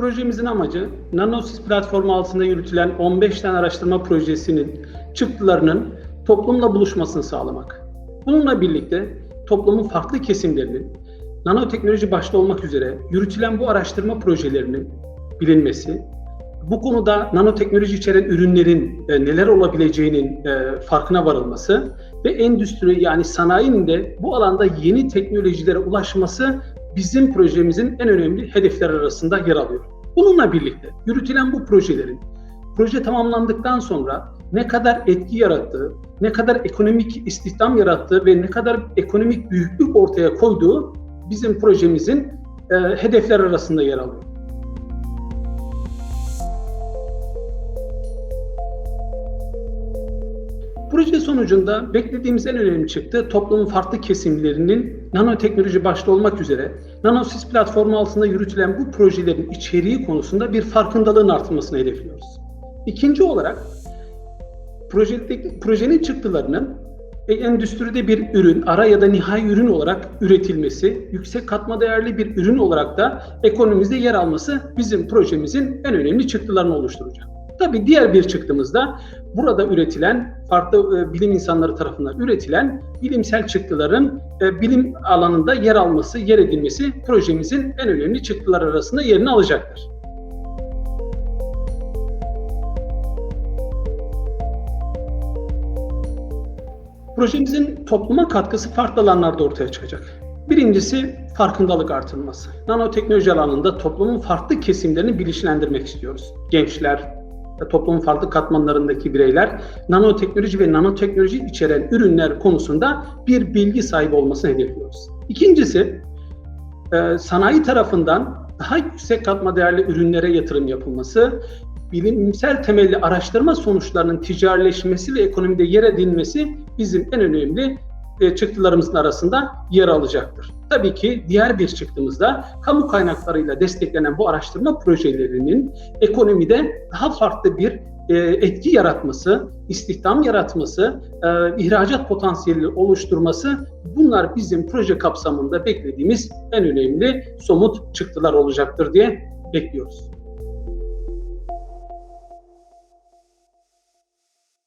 Projemizin amacı Nanosis platformu altında yürütülen 15 tane araştırma projesinin çıktılarının toplumla buluşmasını sağlamak. Bununla birlikte toplumun farklı kesimlerinin nanoteknoloji başta olmak üzere yürütülen bu araştırma projelerinin bilinmesi, bu konuda nanoteknoloji içeren ürünlerin e, neler olabileceğinin e, farkına varılması ve endüstri yani sanayinin de bu alanda yeni teknolojilere ulaşması bizim projemizin en önemli hedefler arasında yer alıyor. Bununla birlikte yürütülen bu projelerin proje tamamlandıktan sonra ne kadar etki yarattığı, ne kadar ekonomik istihdam yarattığı ve ne kadar ekonomik büyüklük ortaya koyduğu bizim projemizin e, hedefler arasında yer alıyor. Proje sonucunda beklediğimiz en önemli çıktı toplumun farklı kesimlerinin nanoteknoloji başta olmak üzere Nanosis platformu altında yürütülen bu projelerin içeriği konusunda bir farkındalığın artmasını hedefliyoruz. İkinci olarak projenin çıktılarının e, endüstride bir ürün, ara ya da nihai ürün olarak üretilmesi, yüksek katma değerli bir ürün olarak da ekonomimizde yer alması bizim projemizin en önemli çıktılarını oluşturacak. Tabii diğer bir çıktımızda burada üretilen, farklı e, bilim insanları tarafından üretilen bilimsel çıktıların e, bilim alanında yer alması, yer edilmesi projemizin en önemli çıktılar arasında yerini alacaktır. Projemizin topluma katkısı farklı alanlarda ortaya çıkacak. Birincisi farkındalık artırılması. Nanoteknoloji alanında toplumun farklı kesimlerini bilinçlendirmek istiyoruz. Gençler, toplumun farklı katmanlarındaki bireyler nanoteknoloji ve nanoteknoloji içeren ürünler konusunda bir bilgi sahibi olmasını hedefliyoruz. İkincisi, e, sanayi tarafından daha yüksek katma değerli ürünlere yatırım yapılması, bilimsel temelli araştırma sonuçlarının ticarileşmesi ve ekonomide yer edilmesi bizim en önemli çıktılarımızın arasında yer alacaktır. Tabii ki diğer bir çıktığımızda kamu kaynaklarıyla desteklenen bu araştırma projelerinin ekonomide daha farklı bir e, etki yaratması, istihdam yaratması, e, ihracat potansiyeli oluşturması bunlar bizim proje kapsamında beklediğimiz en önemli somut çıktılar olacaktır diye bekliyoruz.